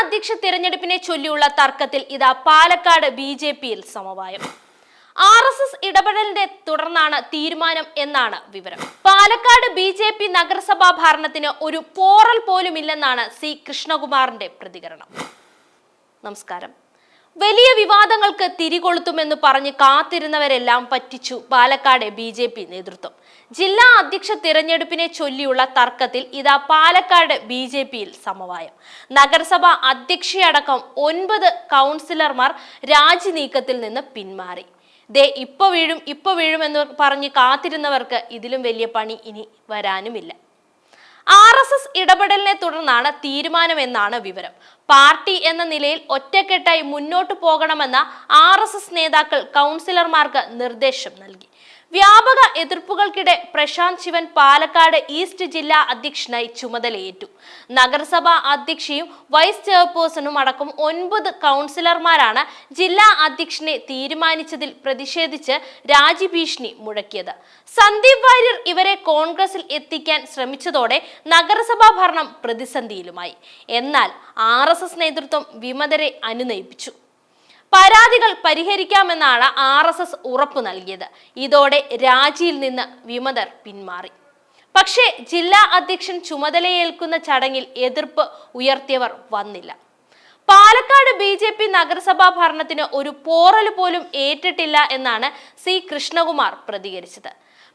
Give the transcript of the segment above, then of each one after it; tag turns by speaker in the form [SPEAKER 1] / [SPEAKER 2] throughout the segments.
[SPEAKER 1] അധ്യക്ഷ തിരഞ്ഞെടുപ്പിനെ ചൊല്ലിയുള്ള തർക്കത്തിൽ ഇതാ പാലക്കാട് ബി ജെ പിയിൽ സമവായം. ആർ എസ് എസ് ഇടപെടലിനെ തുടർന്നാണ് തീരുമാനം എന്നാണ് വിവരം. പാലക്കാട് ബി ജെ പി നഗരസഭാ ഭരണത്തിന് ഒരു പോറൽ പോലുമില്ലെന്നാണ് സി കൃഷ്ണകുമാറിന്റെ പ്രതികരണം. നമസ്കാരം. വലിയ വിവാദങ്ങൾക്ക് തിരികൊളുത്തുമെന്ന് പറഞ്ഞ് കാത്തിരുന്നവരെല്ലാം പറ്റിച്ചു പാലക്കാട് ബി ജെ പി നേതൃത്വം. ജില്ലാ അധ്യക്ഷ തിരഞ്ഞെടുപ്പിനെ ചൊല്ലിയുള്ള തർക്കത്തിൽ ഇതാ പാലക്കാട് ബി ജെ പിയിൽ സമവായം. നഗരസഭ അധ്യക്ഷയടക്കം ഒൻപത് കൗൺസിലർമാർ രാജിനീക്കത്തിൽ നിന്ന് പിന്മാറി. ദേ ഇപ്പൊ വീഴും ഇപ്പൊ വീഴുമെന്ന് പറഞ്ഞ് കാത്തിരുന്നവർക്ക് ഇതിലും വലിയ പണി ഇനി വരാനുമില്ല. ആർ എസ് എസ് ഇടപെടലിനെ തുടർന്നാണ് തീരുമാനമെന്നാണ് വിവരം. പാർട്ടി എന്ന നിലയിൽ ഒറ്റക്കെട്ടായി മുന്നോട്ടു പോകണമെന്ന ആർ നേതാക്കൾ കൗൺസിലർമാർക്ക് നിർദ്ദേശം നൽകി. വ്യാപക എതിർപ്പുകൾക്കിടെ പ്രശാന്ത് ശിവൻ പാലക്കാട് ഈസ്റ്റ് ജില്ലാ അധ്യക്ഷനായി ചുമതലയേറ്റു. നഗരസഭാ അധ്യക്ഷയും വൈസ് ചെയർപേഴ്സണും അടക്കം ഒൻപത് കൗൺസിലർമാരാണ് ജില്ലാ അധ്യക്ഷനെ തീരുമാനിച്ചതിൽ പ്രതിഷേധിച്ച് രാജിഭീഷണി മുഴക്കിയത്. സന്ദീപ് വാര്യർ ഇവരെ കോൺഗ്രസിൽ എത്തിക്കാൻ ശ്രമിച്ചതോടെ നഗരസഭാ ഭരണം പ്രതിസന്ധിയിലുമായി. എന്നാൽ ആർ നേതൃത്വം വിമതരെ അനുനയിപ്പിച്ചു. പരാതികൾ പരിഹരിക്കാമെന്നാണ് ആർ എസ് എസ് ഉറപ്പു നൽകിയത്. ഇതോടെ രാജിയിൽ നിന്ന് വിമതർ പിന്മാറി. പക്ഷേ ജില്ലാ അധ്യക്ഷൻ ചുമതലയേൽക്കുന്ന ചടങ്ങിൽ എതിർപ്പ് ഉയർത്തിയവർ വന്നില്ല. പാലക്കാട് ജെ പി നഗരസഭാ ഭരണത്തിന് ഒരു പോറൽ പോലും ഏറ്റിട്ടില്ല എന്നാണ് സി കൃഷ്ണകുമാർ പ്രതികരിച്ചത്.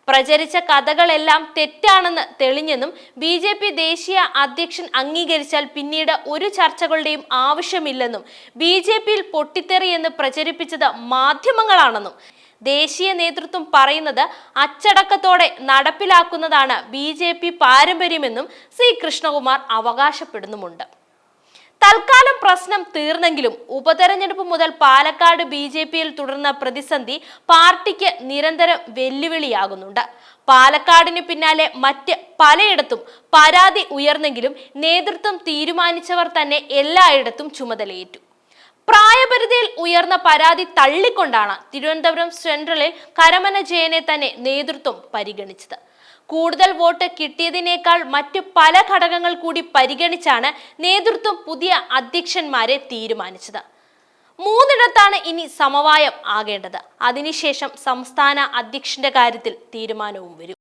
[SPEAKER 1] പ്രചരിച്ച കഥകളെല്ലാം തെറ്റാണെന്ന് തെളിഞ്ഞെന്നും ബി ജെ പി ദേശീയ അധ്യക്ഷൻ അംഗീകരിച്ചാൽ പിന്നീട് ഒരു ചർച്ചകളുടെയും ആവശ്യമില്ലെന്നും ബി ജെ പിയിൽ പൊട്ടിത്തെറിയെന്ന് പ്രചരിപ്പിച്ചത് മാധ്യമങ്ങളാണെന്നും ദേശീയ നേതൃത്വം പറയുന്നത് അച്ചടക്കത്തോടെ നടപ്പിലാക്കുന്നതാണ് ബി ജെ പി പാരമ്പര്യമെന്നും സി കൃഷ്ണകുമാർ അവകാശപ്പെടുന്നുമുണ്ട്. തൽക്കാലം പ്രശ്നം തീർന്നെങ്കിലും ഉപതെരഞ്ഞെടുപ്പ് മുതൽ പാലക്കാട് ബി ജെ പിയിൽ തുടർന്ന പ്രതിസന്ധി പാർട്ടിക്ക് നിരന്തരം വെല്ലുവിളിയാകുന്നുണ്ട്. പാലക്കാടിന് പിന്നാലെ മറ്റ് പലയിടത്തും പരാതി ഉയർന്നെങ്കിലും നേതൃത്വം തീരുമാനിച്ചവർ തന്നെ എല്ലായിടത്തും ചുമതലയേറ്റു. പ്രായപരിധിയിൽ ഉയർന്ന പരാതി തള്ളിക്കൊണ്ടാണ് തിരുവനന്തപുരം സെൻട്രലിൽ കരമന ജയനെ തന്നെ നേതൃത്വം പരിഗണിച്ചത്. കൂടുതൽ വോട്ട് കിട്ടിയതിനേക്കാൾ മറ്റ് പല ഘടകങ്ങൾ കൂടി പരിഗണിച്ചാണ് നേതൃത്വം പുതിയ അധ്യക്ഷന്മാരെ തീരുമാനിച്ചത്. മൂന്നിടത്താണ് ഇനി സമവായം ആകേണ്ടത്. അതിനുശേഷം സംസ്ഥാന അധ്യക്ഷന്റെ കാര്യത്തിൽ തീരുമാനവും വരും.